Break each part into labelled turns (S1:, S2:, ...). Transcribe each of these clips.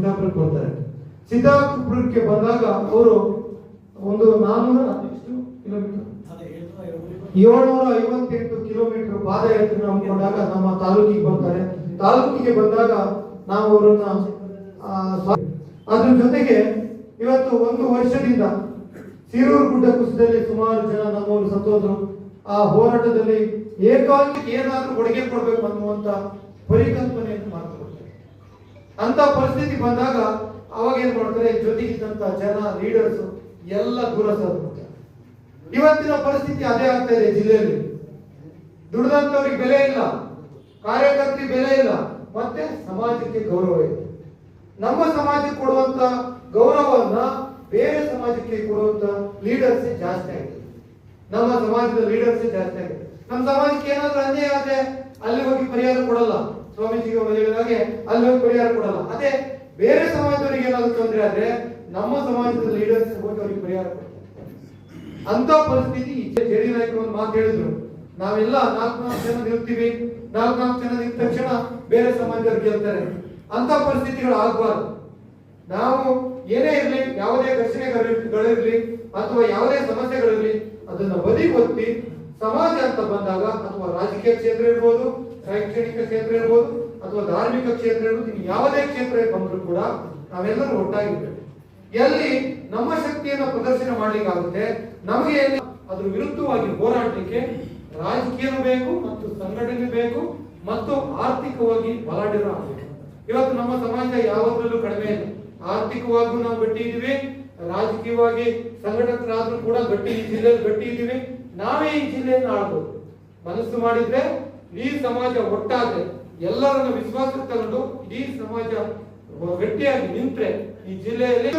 S1: ಸಿದ್ದಾಪುರಕ್ಕೆ ಬರ್ತಾರೆ ಸಿದ್ದಾಪುರಕ್ಕೆ ಬಂದಾಗ ಅವರು ಒಂದು ನಾನ್ನೂರ ಎಷ್ಟು ಕಿಲೋಮೀಟರ್? ಏಳ್ನೂರ ಐವತ್ತೆಂಟು ಕಿಲೋಮೀಟರ್ ಪಾದಯಾತ್ರೆ ಹಮ್ಮಿಕೊಂಡಾಗ ನಮ್ಮ ತಾಲೂಕಿಗೆ ಬರ್ತಾರೆ. ತಾಲೂಕಿಗೆ ಬಂದಾಗ ನಾವು ಅವರನ್ನ ಅದ್ರ ಜೊತೆಗೆ ಇವತ್ತು ಒಂದು ವರ್ಷದಿಂದ ಸೀರೂರು ಗುಡ್ಡ ಕುಸಿದಲ್ಲಿ ಸುಮಾರು ಜನ ನಮ್ಮವರು ಸತ್ತೋದ್ರು. ಆ ಹೋರಾಟದಲ್ಲಿ ಏಕಾಂಗಿ ಏನಾದ್ರೂ ಕೊಡುಗೆ ಕೊಡ್ಬೇಕು ಅನ್ನುವಂತ ಮಾಡ್ಕೊಳ್ತಾರೆ ಅಂತ ಪರಿಸ್ಥಿತಿ ಬಂದಾಗ ಅವಾಗ ಏನ್ ಮಾಡ್ತಾರೆ? ಜೊತೆಗಿದ್ದಂತ ಜನ ಲೀಡರ್ಸ್ ಎಲ್ಲ ದೂರ ಸಾಧ್ಯ ಇವತ್ತಿನ ಪರಿಸ್ಥಿತಿ ಅದೇ ಆಗ್ತಾ ಇದೆ ಜಿಲ್ಲೆಯಲ್ಲಿ. ದುಡ್ದಂತವ್ರಿಗೆ ಬೆಲೆ ಇಲ್ಲ, ಕಾರ್ಯಕರ್ತರಿಗೆ ಬೆಲೆ ಇಲ್ಲ, ಮತ್ತೆ ಸಮಾಜಕ್ಕೆ ಗೌರವ ಇದೆ. ನಮ್ಮ ಸಮಾಜಕ್ಕೆ ಕೊಡುವಂತ ಗೌರವವನ್ನ ಬೇರೆ ಸಮಾಜಕ್ಕೆ ಕೊಡುವಂತ ಲೀಡರ್ಸ್ ಜಾಸ್ತಿ ಆಗಿದೆ. ನಮ್ಮ ಸಮಾಜದ ಲೀಡರ್ಸ್ ಜಾಸ್ತಿ ಆಗಿದೆ. ನಮ್ಮ ಸಮಾಜಕ್ಕೆ ಏನಾದ್ರೂ ಅನ್ಯಾಯ ಆದ್ರೆ ಅಲ್ಲಿ ಹೋಗಿ ಪರಿಹಾರ ಕೊಡಲ್ಲ. ಸ್ವಾಮೀಜಿಗೆ ಅವರು ಹೇಳಿದಾಗೆ ಅಲ್ಲಿ ಹೋಗಿ ಪರಿಹಾರ ಕೊಡಲ್ಲ. ಅದೇ ಬೇರೆ ಸಮಾಜದವರಿಗೆ ಏನಾದ್ರು ತೊಂದರೆ ಆದ್ರೆ ನಮ್ಮ ಸಮಾಜದ ಲೀಡರ್ಸ್ ಹೋಗಿ ಅವ್ರಿಗೆ ಪರಿಹಾರ ಕೊಡ್ತಾರೆ. ಅಂತ ಪರಿಸ್ಥಿತಿ ಜೆಡಿ ನಾಯಕರು ಒಂದು ಮಾತು ಹೇಳಿದ್ರು. ನಾವೆಲ್ಲ ನಾಲ್ಕು ನಾಲ್ಕು ಜನ ಇರ್ತೀವಿ. ನಾಲ್ಕು ನಾಲ್ಕು ಜನ ಇದ್ದ ತಕ್ಷಣ ಬೇರೆ ಸಮಾಜದವ್ರು ಗೆಲ್ತಾರೆ. ಅಂತ ಪರಿಸ್ಥಿತಿಗಳು ಆಗಬಾರ್ದು. ನಾವು ಏನೇ ಇರಲಿ, ಯಾವುದೇ ಘರ್ಷಣೆಗಳಿರ್ಲಿ ಅಥವಾ ಯಾವುದೇ ಸಮಸ್ಯೆಗಳಿರ್ಲಿ, ಅದನ್ನ ಬದಿಗೊತ್ತಿ ಸಮಾಜ ಅಂತ ಬಂದಾಗ ಅಥವಾ ರಾಜಕೀಯ ಕ್ಷೇತ್ರ ಇರ್ಬೋದು, ಶೈಕ್ಷಣಿಕ ಕ್ಷೇತ್ರ ಇರ್ಬೋದು, ಅಥವಾ ಧಾರ್ಮಿಕ ಕ್ಷೇತ್ರ ಇರ್ಬೋದು ಯಾವುದೇ ಕ್ಷೇತ್ರ ಬಂದರೂ ಕೂಡ ನಾವೆಲ್ಲರೂ ಒಟ್ಟಾಗಿರ್ಬೇಕು ಎಲ್ಲಿ ನಮ್ಮ ಶಕ್ತಿಯನ್ನು ಪ್ರದರ್ಶನ ಮಾಡ್ಲಿಕ್ಕಾಗುತ್ತೆ, ನಮಗೆ ಎಲ್ಲಿ ಅದ್ರ ವಿರುದ್ಧವಾಗಿ ಹೋರಾಡಲಿಕ್ಕೆ ರಾಜಕೀಯ ಬೇಕು ಮತ್ತು ಸಂಘಟನೆ ಬೇಕು ಮತ್ತು ಆರ್ಥಿಕವಾಗಿ ಬಲಾಢ್ಯರು ಆಗಬೇಕು ಇವತ್ತು ನಮ್ಮ ಸಮಾಜ ಯಾವಾಗಲೂ ಕಡಿಮೆ ಇಲ್ಲ. ಆರ್ಥಿಕವಾಗೂ ನಾವು ಗಟ್ಟಿ ಇದೀವಿ ರಾಜಕೀಯವಾಗಿ ಸಂಘಟಕರಾದ್ರೂ ಕೂಡ ಗಟ್ಟಿ ಈ ಜಿಲ್ಲೆಯಲ್ಲಿ ಗಟ್ಟಿ ಇದ್ದೀವಿ. ನಾವೇ ಈ ಜಿಲ್ಲೆಯನ್ನು ಆಳ್ಬೋದು. ಮನಸ್ಸು ಮಾಡಿದ್ರೆ ಈ ಸಮಾಜ ಒಟ್ಟಾದ್ರೆ ಎಲ್ಲರನ್ನ ವಿಶ್ವಾಸಕ್ಕೆ ತಗೊಂಡು ಈ ಸಮಾಜ ಗಟ್ಟಿಯಾಗಿ ನಿಂತ್ರೆ ಈ ಜಿಲ್ಲೆಯಲ್ಲಿ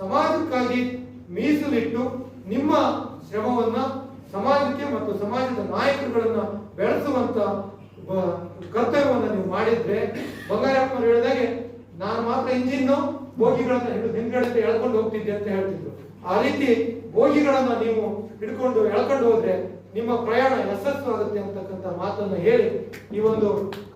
S1: ಸಮಾಜಕ್ಕಾಗಿ ಮೀಸಲಿಟ್ಟು ನಿಮ್ಮ ಶ್ರಮವನ್ನ ಸಮಾಜಕ್ಕೆ ಮತ್ತು ಸಮಾಜದ ನಾಯಕರುಗಳನ್ನ ಬೆಳೆಸುವಂತ ಕರ್ತವ್ಯವನ್ನ ನೀವು ಮಾಡಿದ್ರೆ ಬಂಗಾರಪ್ಪನವರು ಹೇಳಿದಾಗೆ ಮಾತ್ರ ಇಂಜಿನ್ ಬೋಗಿಗಳನ್ನ ಹಿಡಿದು ಹಿಂದ್ಗಡೆ ಎಳ್ಕೊಂಡು ಹೋಗ್ತಿದ್ದೆ ಅಂತ ಹೇಳ್ತಿದ್ರು. ಆ ರೀತಿ ಬೋಗಿಗಳನ್ನ ನೀವು ಹಿಡ್ಕೊಂಡು ಎಳ್ಕೊಂಡು ಹೋದ್ರೆ ನಿಮ್ಮ ಪ್ರಯಾಣ ಯಶಸ್ಸು ಆಗುತ್ತೆ ಅಂತಕ್ಕಂಥ ಮಾತನ್ನ ಹೇಳಿ ಈ ಒಂದು